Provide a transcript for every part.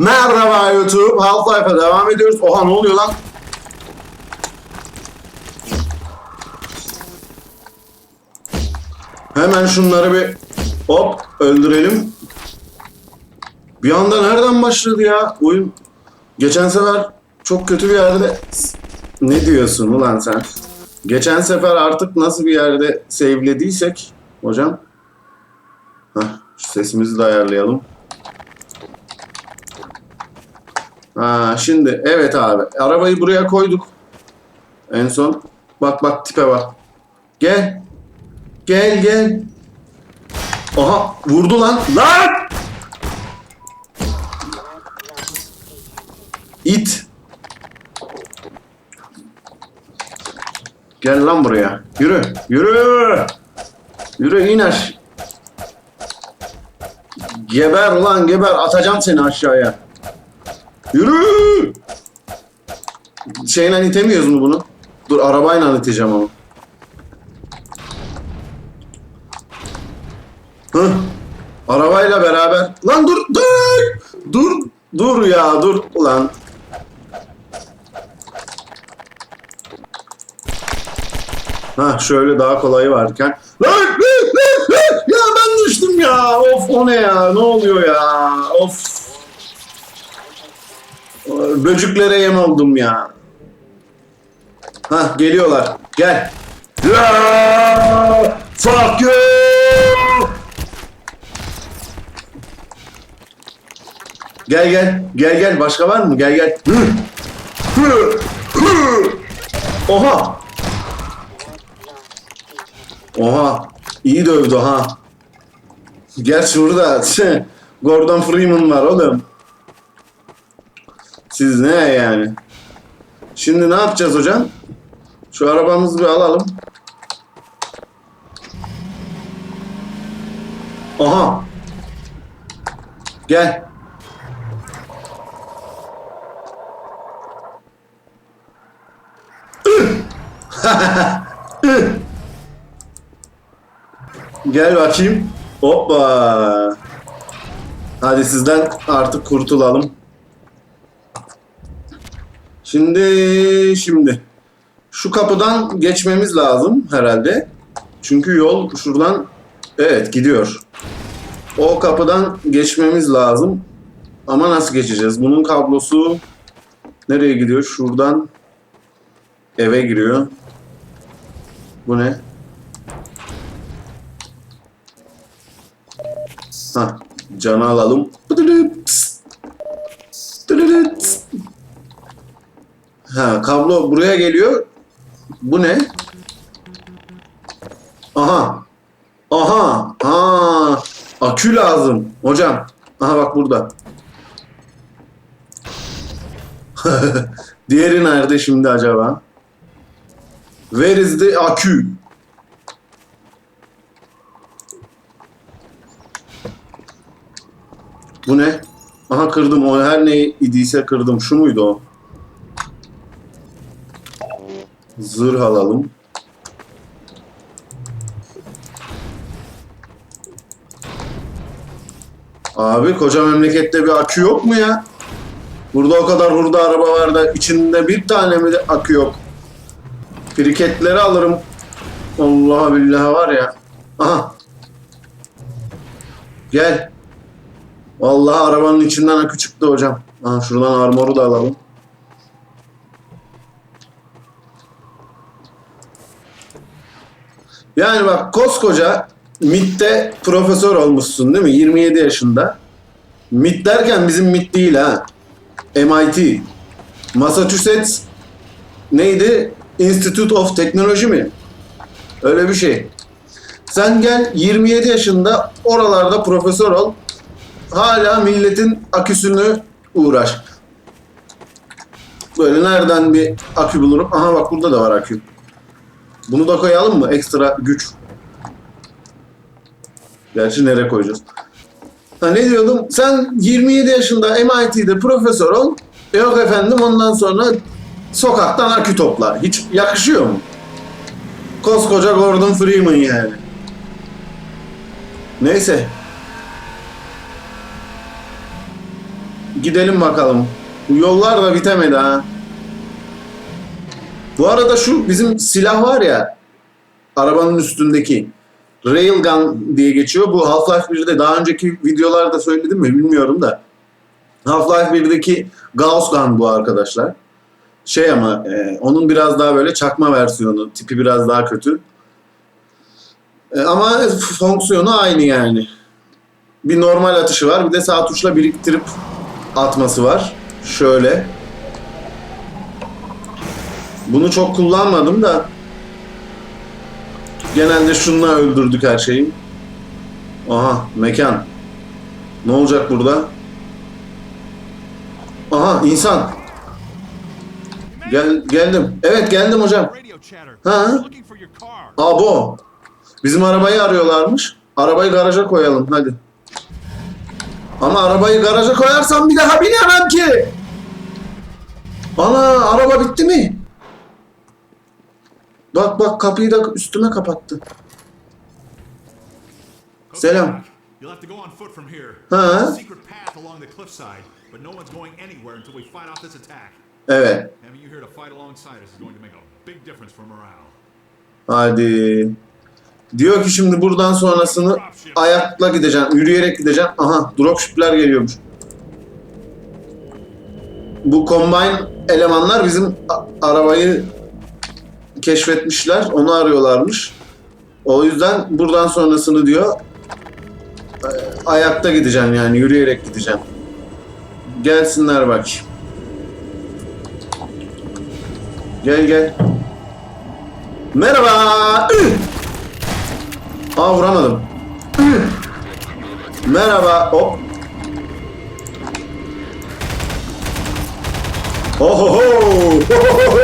Merhaba YouTube. Half-Life'a devam ediyoruz. Oha ne oluyor lan? Hemen şunları bir hop öldürelim. Bir anda nereden başladı ya oyun? Geçen sefer çok kötü bir yerde... Ne diyorsun ulan sen? Geçen sefer artık nasıl bir yerde save'lediysek hocam. Şu sesimizi de ayarlayalım. Ha, şimdi evet abi. Arabayı buraya koyduk. En son. Bak bak tipe bak. Gel. Gel gel. Aha vurdu lan. Lan! İt. Gel lan buraya. Yürü. Yürü. Yürü in aş. Geber ulan geber. Atacağım seni aşağıya. Yürü. Şeyle itemiyoruz mu bunu? Dur arabayla iteceğim ama. Hı. Arabayla beraber. Lan dur dur. Dur. Dur ya dur ulan. Ha şöyle daha kolayı varken. Lan, lan, lan, lan! Ya ben düştüm ya. Of o ne ya? Ne oluyor ya? Of. Böcüklere yem oldum ya. Ha geliyorlar. Gel. Ya, fuck you. Gel gel. Gel gel. Başka var mı? Gel gel. Oha. Oha. İyi dövdü ha. Gel şurada. Gordon Freeman var oğlum. Siz ne yani? Şimdi ne yapacağız hocam? Şu arabamızı bir alalım. Aha. Gel. Gel bakayım. Hoppa. Hadi sizden artık kurtulalım. Şimdi şimdi şu kapıdan geçmemiz lazım herhalde. Çünkü yol şuradan evet gidiyor. O kapıdan geçmemiz lazım. Ama nasıl geçeceğiz? Bunun kablosu nereye gidiyor? Şuradan eve giriyor. Bu ne? Ha, canı alalım. Ha, kablo buraya geliyor. Bu ne? Aha. Aha. Ha. Akü lazım. Hocam. Aha bak burada. Diğeri nerede şimdi acaba? Where is the akü? Bu ne? Aha kırdım o her ne idiyse kırdım. Şu muydu o? Zırh alalım. Abi koca memlekette bir akü yok mu ya? Burada o kadar hurda araba var da içinde bir tane mi akü yok? Kriketleri alırım. Allah billahi var ya. Aha. Gel. Vallahi arabanın içinden akü çıktı hocam. Aha şuradan armoru da alalım. Yani bak koskoca MIT'te profesör olmuşsun değil mi? 27 yaşında. MIT derken bizim MIT değil ha. MIT. Massachusetts neydi? Institute of Technology mi? Öyle bir şey. Sen gel 27 yaşında oralarda profesör ol. Hala milletin aküsünü uğraş. Böyle nereden bir akü bulurum? Aha bak burada da var akü. Bunu da koyalım mı? Ekstra güç. Gerçi nereye koyacağız? Ha ne diyordum? Sen 27 yaşında MIT'de profesör ol. Yok efendim ondan sonra sokaktan akü topla. Hiç yakışıyor mu? Koskoca Gordon Freeman yani. Neyse. gidelim bakalım. Bu yollar da bitemedi ha. Bu arada şu bizim silah var ya arabanın üstündeki Railgun diye geçiyor. Bu Half-Life 1'de daha önceki videolarda söyledim mi bilmiyorum da. Half-Life 1'deki Gauss Gun bu arkadaşlar. Şey ama e, onun biraz daha böyle çakma versiyonu. Tipi biraz daha kötü. E, ama fonksiyonu aynı yani. Bir normal atışı var. Bir de sağ tuşla biriktirip atması var. Şöyle. Bunu çok kullanmadım da genelde şununla öldürdük her şeyi. Aha mekan. Ne olacak burada? Aha insan. Gel geldim. Evet geldim hocam. Car. Abo. Bizim arabayı arıyorlarmış. Arabayı garaja koyalım hadi. Ama arabayı garaja koyarsam bir daha binemem ki. Ana araba bitti mi? Bak bak kapıyı da üstüme kapattı. Selam. Doc. You'll have to go on foot from here. Huh? There's a secret path along the cliffside, but no one's going anywhere until we fight off this attack. Evet. Having you here to fight alongside us is going to make a big difference for morale. Hadi. Diyor ki şimdi buradan sonrasını ayakla gideceğim, yürüyerek gideceğim. Aha dropshipler geliyormuş. Bu combine elemanlar bizim arabayı keşfetmişler. Onu arıyorlarmış. O yüzden buradan sonrasını diyor e, ayakta gideceğim yani yürüyerek gideceğim. Gelsinler bak. Gel gel. Merhaba. Aa vuramadım. Merhaba. Hop. Ohoho! Ohoho!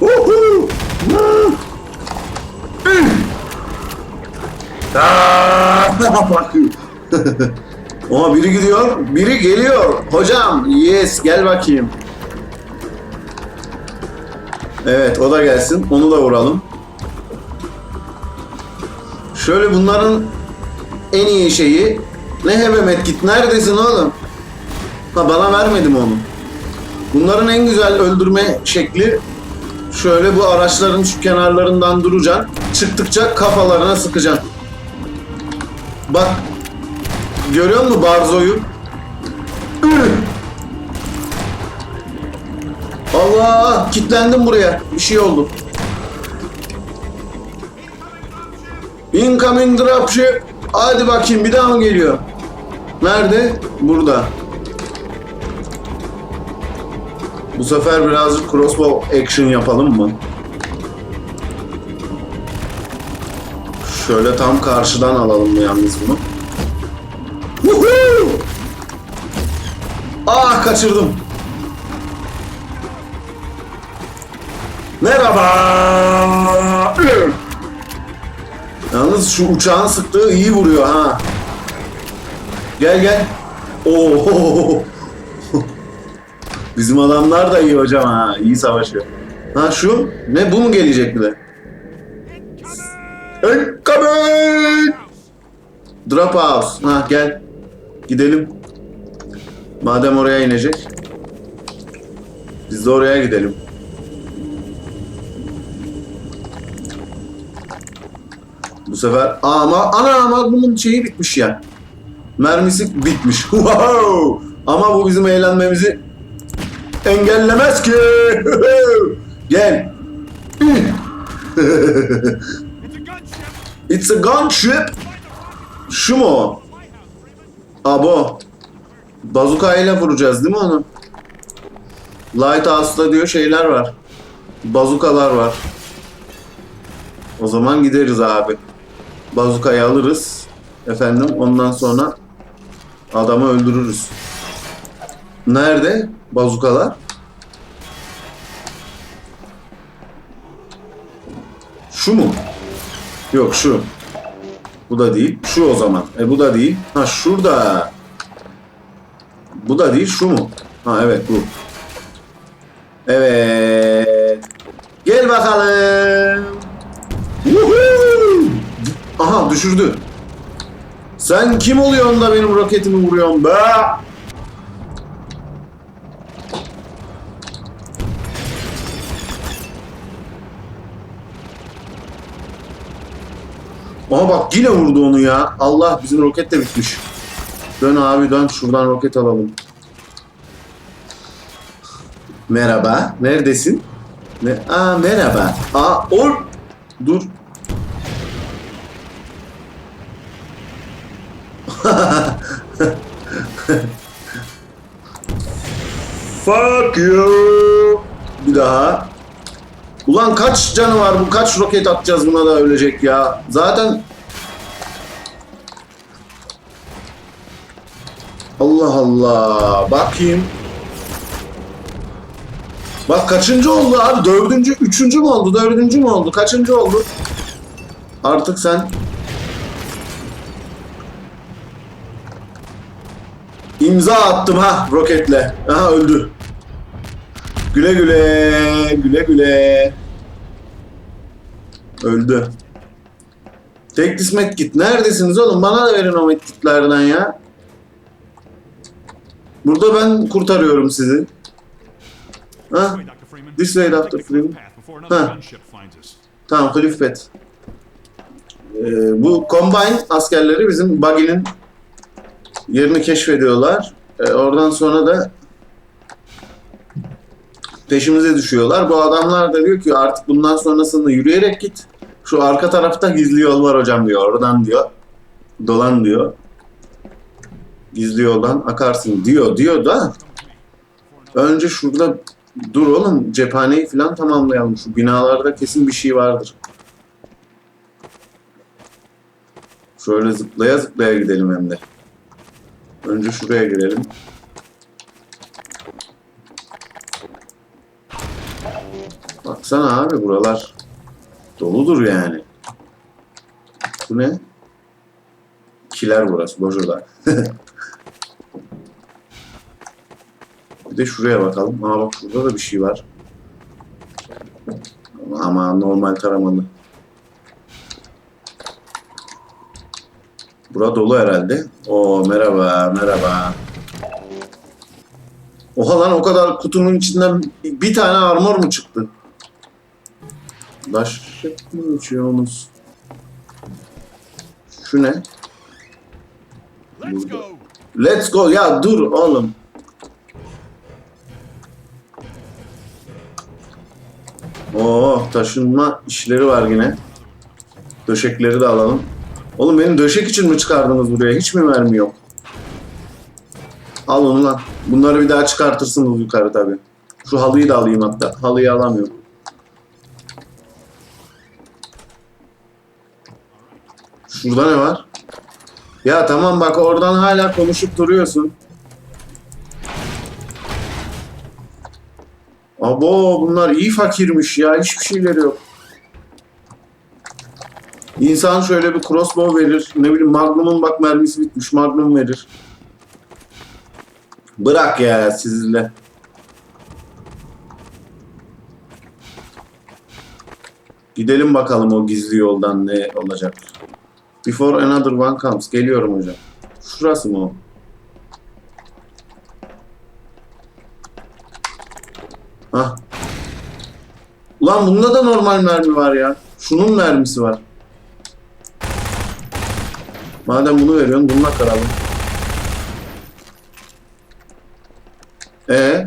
Uhu! Hı! Üh! Aa! Biri gidiyor, biri geliyor. Hocam, yes gel bakayım. Evet o da gelsin. Onu da vuralım. Şöyle bunların en iyi şeyi ne hebemet git neredesin oğlum? Ha bana vermedim onu. Bunların en güzel öldürme şekli şöyle bu araçların şu kenarlarından duracaksın. Çıktıkça kafalarına sıkacaksın. Bak görüyor musun Barzo'yu? Allah! Kitlendim buraya. Bir şey oldu. Incoming dropship. Hadi bakayım bir daha mı geliyor? Nerede? Burada. Bu sefer birazcık crossbow action yapalım mı? Şöyle tam karşıdan alalım mı yalnız bunu? Woohoo! Ah kaçırdım. Merhaba. Yalnız şu uçağın sıktığı iyi vuruyor ha. Gel gel. Oo. Bizim adamlar da iyi hocam ha. İyi savaşıyor. Ha şu ne bu mu gelecek bir de? Incoming! Drop house. Ha gel. Gidelim. Madem oraya inecek. Biz de oraya gidelim. Bu sefer ama ana ama bunun şeyi bitmiş ya. Mermisi bitmiş. Wow! Ama bu bizim eğlenmemizi engellemez ki. Gel. It's a gunship! Şu mu o? Abo. Bazuka ile vuracağız değil mi onu? Lighthouse'da diyor şeyler var. Bazukalar var. O zaman gideriz abi. Bazukayı alırız. Efendim ondan sonra adamı öldürürüz. Nerede bazukalar? Şu mu? Yok şu. Bu da değil. Şu o zaman. E bu da değil. Ha şurada. Bu da değil. Şu mu? Ha evet bu. Evet. Gel bakalım. Woohoo! Aha düşürdü. Sen kim oluyorsun da benim roketimi vuruyorsun be? Aha bak yine vurdu onu ya. Allah bizim roket de bitmiş. Dön abi dön şuradan roket alalım. Merhaba. Neredesin? Ne? Aa merhaba. Aa ol. Dur. Fuck you. Bir daha. Ulan kaç canı var bu? Kaç roket atacağız buna da ölecek ya. Zaten Allah Allah. Bakayım. Bak kaçıncı oldu abi? Dördüncü, üçüncü mü oldu? Dördüncü mü oldu? Kaçıncı oldu? Artık sen imza attım ha roketle. Aha öldü. Güle güle, güle güle. Öldü. Tek dis medkit. Neredesiniz oğlum? Bana da verin o medkitlerden ya. Burada ben kurtarıyorum sizi. Ha? This way, Dr. Freeman. Us. Tamam Cliffbet. Ee, bu Combine askerleri bizim Buggy'nin yerini keşfediyorlar. Ee, oradan sonra da peşimize düşüyorlar. Bu adamlar da diyor ki artık bundan sonrasında yürüyerek git. Şu arka tarafta gizli yol var hocam diyor. Oradan diyor. Dolan diyor. Gizli yoldan akarsın diyor diyor da önce şurada dur oğlum cephaneyi falan tamamlayalım. Şu binalarda kesin bir şey vardır. Şöyle zıplaya zıplaya gidelim hem de. Önce şuraya girelim. Baksana abi buralar doludur yani. Bu ne? Kiler burası, Bojo'da. bir de şuraya bakalım. Aa bak şurada da bir şey var. Ama normal taramalı. Bura dolu herhalde. Oo merhaba, merhaba. Oha lan o kadar kutunun içinden bir tane armor mu çıktı? Daş mı içiyorsunuz? Şu ne? Let's go! Let's go. Ya dur oğlum. Oo taşınma işleri var yine. Döşekleri de alalım. Oğlum benim döşek için mi çıkardınız buraya? Hiç mi mermi yok? Al onu lan. Bunları bir daha çıkartırsınız yukarı tabi. Şu halıyı da alayım hatta. Halıyı alamıyorum. Şurada ne var? Ya tamam bak oradan hala konuşup duruyorsun. Abo bunlar iyi fakirmiş ya. Hiçbir şeyleri yok. İnsan şöyle bir crossbow verir. Ne bileyim Magnum'un bak mermisi bitmiş. Magnum verir. Bırak ya sizinle. Gidelim bakalım o gizli yoldan ne olacak. Before another one comes. Geliyorum hocam. Şurası mı o? Hah. Ulan bunda da normal mermi var ya. Şunun mermisi var. Madem bunu veriyorsun bununla karalım. E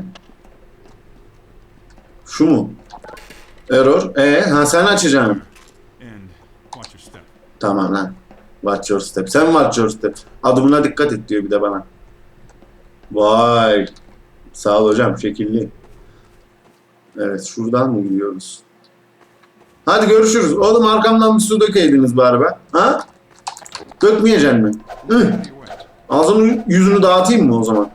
Şu mu? Error. E ha sen açacaksın. Tamam lan. Watch your step. Sen watch your step. Adımına dikkat et diyor bir de bana. Vay. Sağ ol hocam. Şekilli. Evet. Şuradan mı gidiyoruz? Hadi görüşürüz. Oğlum arkamdan bir su dökeydiniz bari be. Ha? Dökmeyeceksin mi? Üh. Ağzını yüzünü dağıtayım mı o zaman?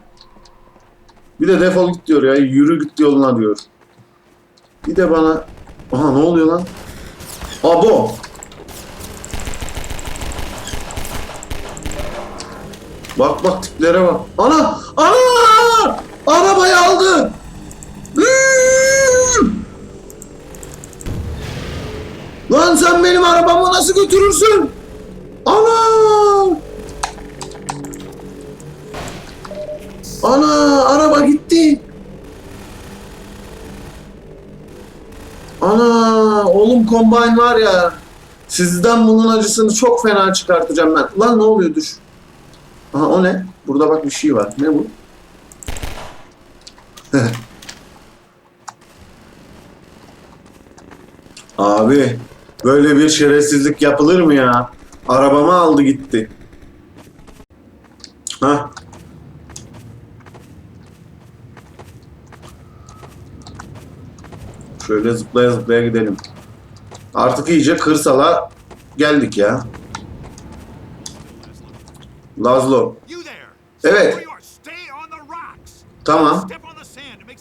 Bir de defol git diyor ya. Yürü git yoluna diyor. Bir de bana... Aha ne oluyor lan? Abo! Bak bak tiplere bak. Ana! Ana! Arabayı aldı! Hmm! Lan sen benim arabamı nasıl götürürsün? Ana! Ana araba gitti. Ana oğlum kombine var ya. Sizden bunun acısını çok fena çıkartacağım ben. Lan ne oluyor düş. Aha o ne? Burada bak bir şey var. Ne bu? Abi böyle bir şerefsizlik yapılır mı ya? Arabamı aldı gitti. Ha. Şöyle zıplaya zıplaya gidelim. Artık iyice kırsala geldik ya. Lazlo. You there! Evet. Where you are, stay on the rocks! Tamam. Step on the sand, it makes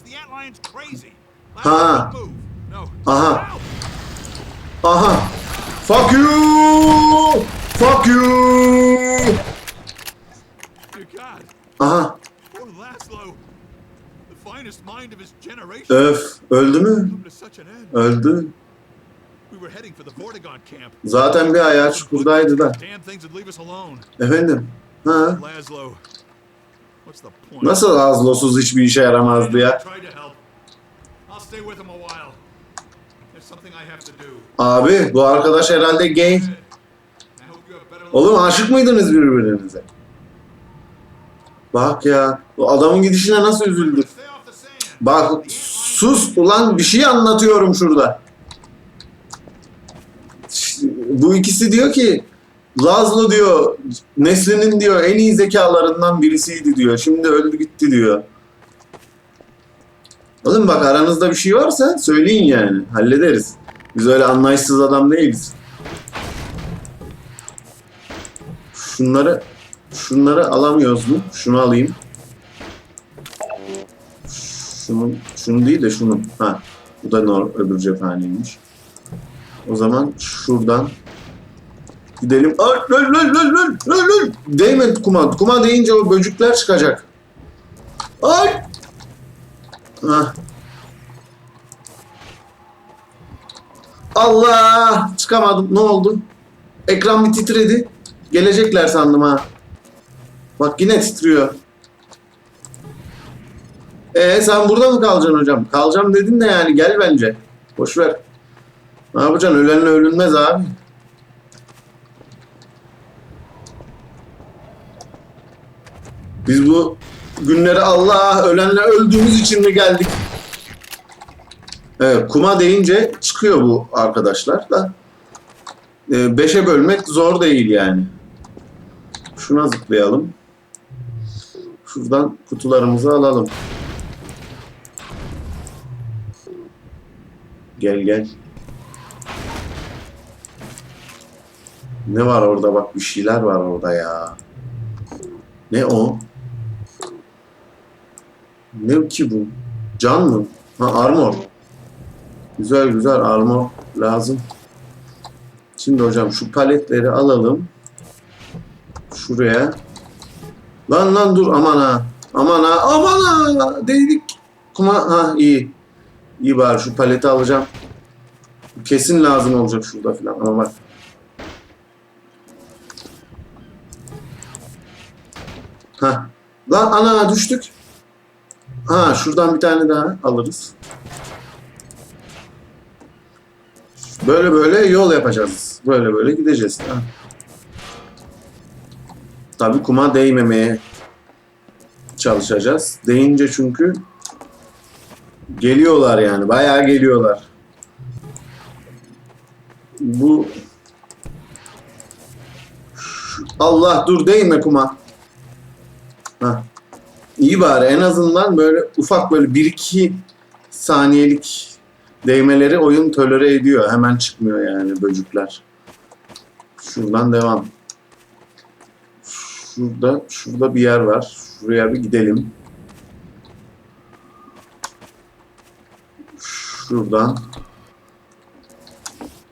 the antlions crazy. Ha. Aha. Aha. Fuck you! Fuck you! Aha. Öf. Öldü mü? Öldü. Zaten bir ayağı çukurdaydı da. Efendim. Ha. Nasıl Lazlosuz hiçbir işe yaramazdı ya? Abi bu arkadaş herhalde gay. Oğlum aşık mıydınız birbirinize? Bak ya. O adamın gidişine nasıl üzüldü. Stay off the sand. Bak sus ulan bir şey anlatıyorum şurada. Bu ikisi diyor ki Lazlo diyor neslinin diyor en iyi zekalarından birisiydi diyor. Şimdi öldü gitti diyor. Oğlum bak aranızda bir şey varsa söyleyin yani. Hallederiz. Biz öyle anlayışsız adam değiliz. Şunları şunları alamıyoruz mu? Şunu alayım. Şunun, şunu değil de şunu. Ha, bu da öbür cephaneymiş. O zaman şuradan gidelim. Ay, lol, lol, lol, lol, lol, lol. Değme kuma. Kuma deyince o böcükler çıkacak. Ay! Ha. Allah! Çıkamadım. Ne oldu? Ekran bir titredi. Gelecekler sandım ha. Bak yine titriyor. Ee sen burada mı kalacaksın hocam? Kalacağım dedin de yani gel bence. Boş ver. Ne yapacaksın? Ölenle ölünmez abi. Biz bu günleri Allah ölenle öldüğümüz için mi geldik? Evet, kuma deyince çıkıyor bu arkadaşlar da. Ee, beşe bölmek zor değil yani. Şuna zıplayalım. Şuradan kutularımızı alalım. Gel gel. Ne var orada bak bir şeyler var orada ya. Ne o? Ne ki bu? Can mı? Ha armor. Güzel güzel armor lazım. Şimdi hocam şu paletleri alalım. Şuraya. Lan lan dur aman ha. Aman ha aman ha. Değdik. Kuma ha iyi. İyi bari şu paleti alacağım. Kesin lazım olacak şurada falan ama bak. Ha. Lan ana düştük. Ha şuradan bir tane daha alırız. Böyle böyle yol yapacağız. Böyle böyle gideceğiz. Ha. Tabii kuma değmemeye çalışacağız. Değince çünkü geliyorlar yani. Bayağı geliyorlar. Bu Allah dur değme kuma. Ha. İyi bari en azından böyle ufak böyle 1-2 saniyelik değmeleri oyun tolere ediyor. Hemen çıkmıyor yani böcükler. Şuradan devam. Şurada şurada bir yer var. Şuraya bir gidelim. Şuradan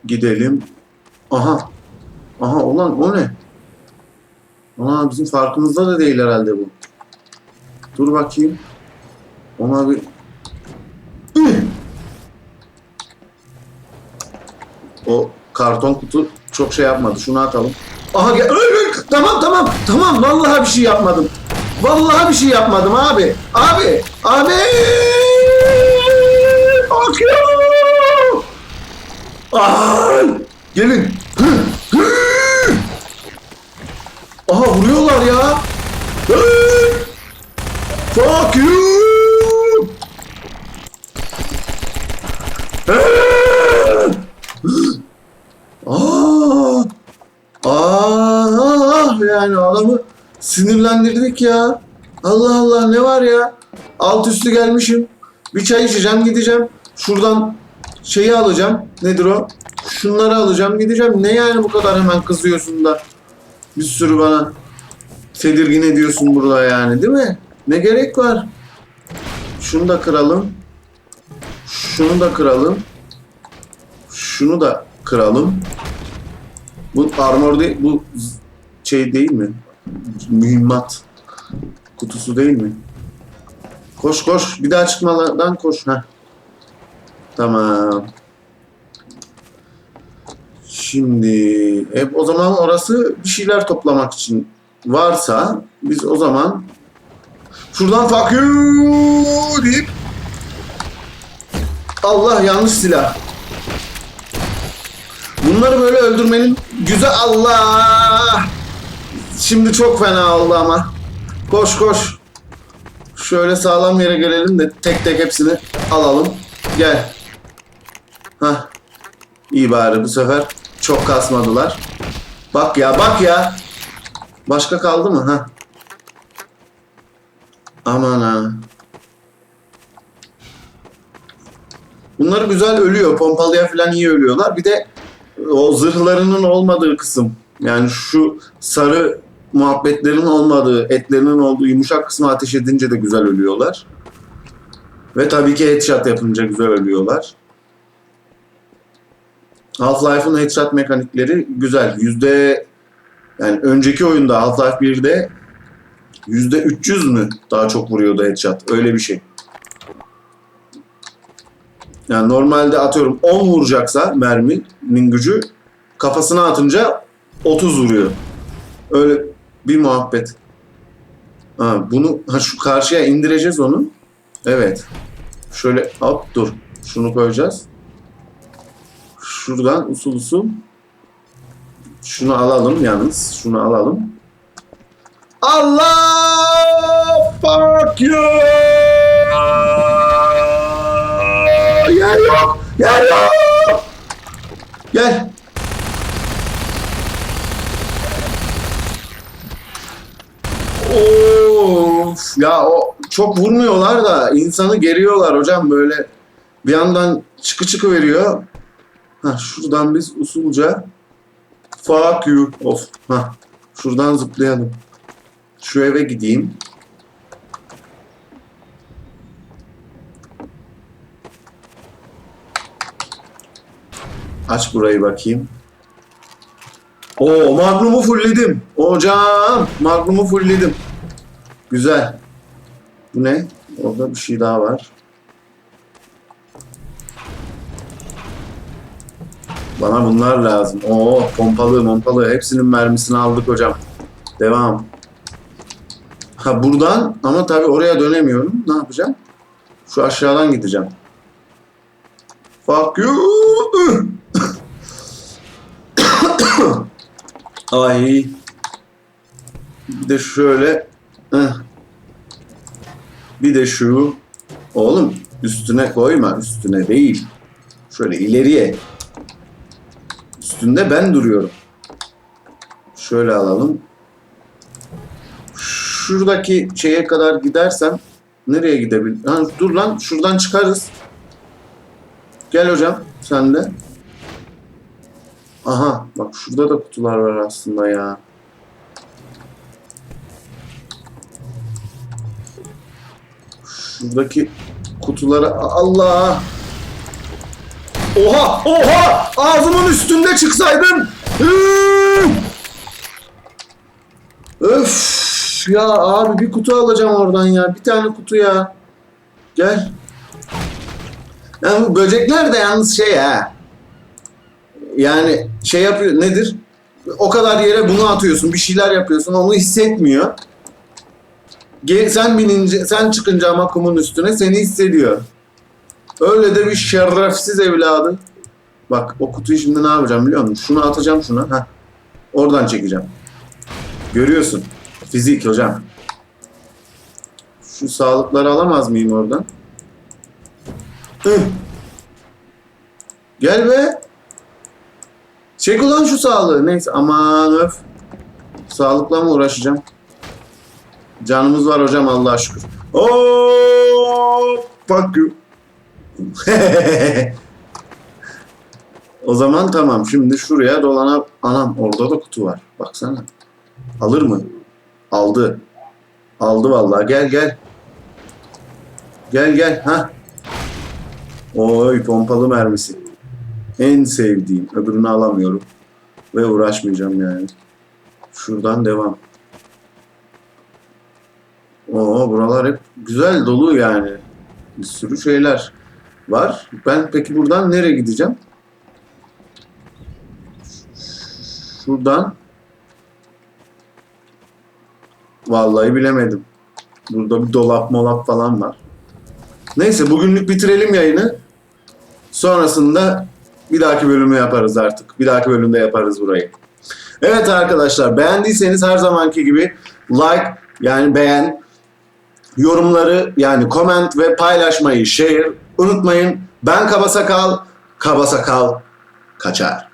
gidelim. Aha. Aha ulan o ne? Ana bizim farkımızda da değil herhalde bu. Dur bakayım. Ona bir... o karton kutu çok şey yapmadı. Şunu atalım. Aha gel. Tamam tamam. Tamam vallahi bir şey yapmadım. Vallahi bir şey yapmadım abi. Abi. Abi. Bakıyorum. Ay. Gelin. Aha vuruyorlar ya. Ay. Fuck you. Aa! Aa! Yani adamı sinirlendirdik ya. Allah Allah ne var ya? Alt üstü gelmişim. Bir çay içeceğim gideceğim. Şuradan şeyi alacağım. Nedir o? Şunları alacağım gideceğim. Ne yani bu kadar hemen kızıyorsun da? Bir sürü bana tedirgin ediyorsun burada yani değil mi? Ne gerek var? Şunu da kıralım. Şunu da kıralım. Şunu da kıralım. Bu armor değil, bu şey değil mi? Mühimmat kutusu değil mi? Koş koş, bir daha çıkmadan koş. Heh. Tamam. Şimdi hep o zaman orası bir şeyler toplamak için varsa biz o zaman şuradan fuck you deyip Allah yanlış silah. Bunları böyle öldürmenin güzel Allah. Şimdi çok fena oldu ama. Koş koş. Şöyle sağlam yere gelelim de tek tek hepsini alalım. Gel. Hah. İyi bari bu sefer çok kasmadılar. Bak ya bak ya. Başka kaldı mı? Ha. Aman ha. Bunları güzel ölüyor. Pompalıya falan iyi ölüyorlar. Bir de o zırhlarının olmadığı kısım. Yani şu sarı muhabbetlerin olmadığı, etlerinin olduğu yumuşak kısmı ateş edince de güzel ölüyorlar. Ve tabii ki headshot yapınca güzel ölüyorlar. Half-Life'ın headshot mekanikleri güzel. Yüzde yani önceki oyunda Half-Life 1'de yüzde 300 mü daha çok vuruyordu headshot? Öyle bir şey. Yani normalde atıyorum 10 vuracaksa merminin gücü kafasına atınca 30 vuruyor. Öyle bir muhabbet. Ha, bunu ha, şu karşıya indireceğiz onu. Evet. Şöyle hop dur. Şunu koyacağız. Şuradan usul usul. Şunu alalım yalnız. Şunu alalım. Allah fuck you. Yer yok. Yer yok. Gel. Of ya o çok vurmuyorlar da insanı geriyorlar hocam böyle bir yandan çıkı çıkı veriyor. Ha şuradan biz usulca fuck you of ha şuradan zıplayalım. Şu eve gideyim. Aç burayı bakayım. Oo Magnum'u fullledim. Hocam Magnum'u fullledim. Güzel. Bu ne? Orada bir şey daha var. Bana bunlar lazım. Oo pompalı pompalı. Hepsinin mermisini aldık hocam. Devam. Ha buradan ama tabii oraya dönemiyorum. Ne yapacağım? Şu aşağıdan gideceğim. Fuck you. Ay. Bir de şöyle. Heh. Bir de şu. Oğlum üstüne koyma. Üstüne değil. Şöyle ileriye. Üstünde ben duruyorum. Şöyle alalım. Şuradaki şeye kadar gidersem nereye gidebilir? Ha, dur lan şuradan çıkarız. Gel hocam sen de. Aha bak şurada da kutular var aslında ya. Şuradaki kutuları Allah. Oha oha ağzımın üstünde çıksaydın. Hıı! Ya abi bir kutu alacağım oradan ya. Bir tane kutu ya. Gel. Yani bu böcekler de yalnız şey ha. Yani şey yapıyor nedir? O kadar yere bunu atıyorsun, bir şeyler yapıyorsun, onu hissetmiyor. Ge- Sen binince, sen çıkınca ama kumun üstüne seni hissediyor. Öyle de bir şerefsiz evladı. Bak o kutuyu şimdi ne yapacağım biliyor musun? Şunu atacağım şuna. Heh. Oradan çekeceğim. Görüyorsun. Fizik hocam. Şu sağlıkları alamaz mıyım oradan? Hıh. Gel be. Çek ulan şu sağlığı. Neyse aman öf. Sağlıkla mı uğraşacağım? Canımız var hocam Allah'a şükür. Oh, fuck you. o zaman tamam. Şimdi şuraya dolana... Anam orada da kutu var. Baksana. Alır mı? Aldı. Aldı vallahi. Gel gel. Gel gel. Ha. Oy pompalı mermisi. En sevdiğim. Öbürünü alamıyorum. Ve uğraşmayacağım yani. Şuradan devam. Oo buralar hep güzel dolu yani. Bir sürü şeyler var. Ben peki buradan nereye gideceğim? Şuradan Vallahi bilemedim. Burada bir dolap molap falan var. Neyse bugünlük bitirelim yayını. Sonrasında bir dahaki bölümü yaparız artık. Bir dahaki bölümde yaparız burayı. Evet arkadaşlar beğendiyseniz her zamanki gibi like yani beğen, yorumları yani comment ve paylaşmayı share unutmayın. Ben Kaba Sakal, Kaba Sakal kaçar.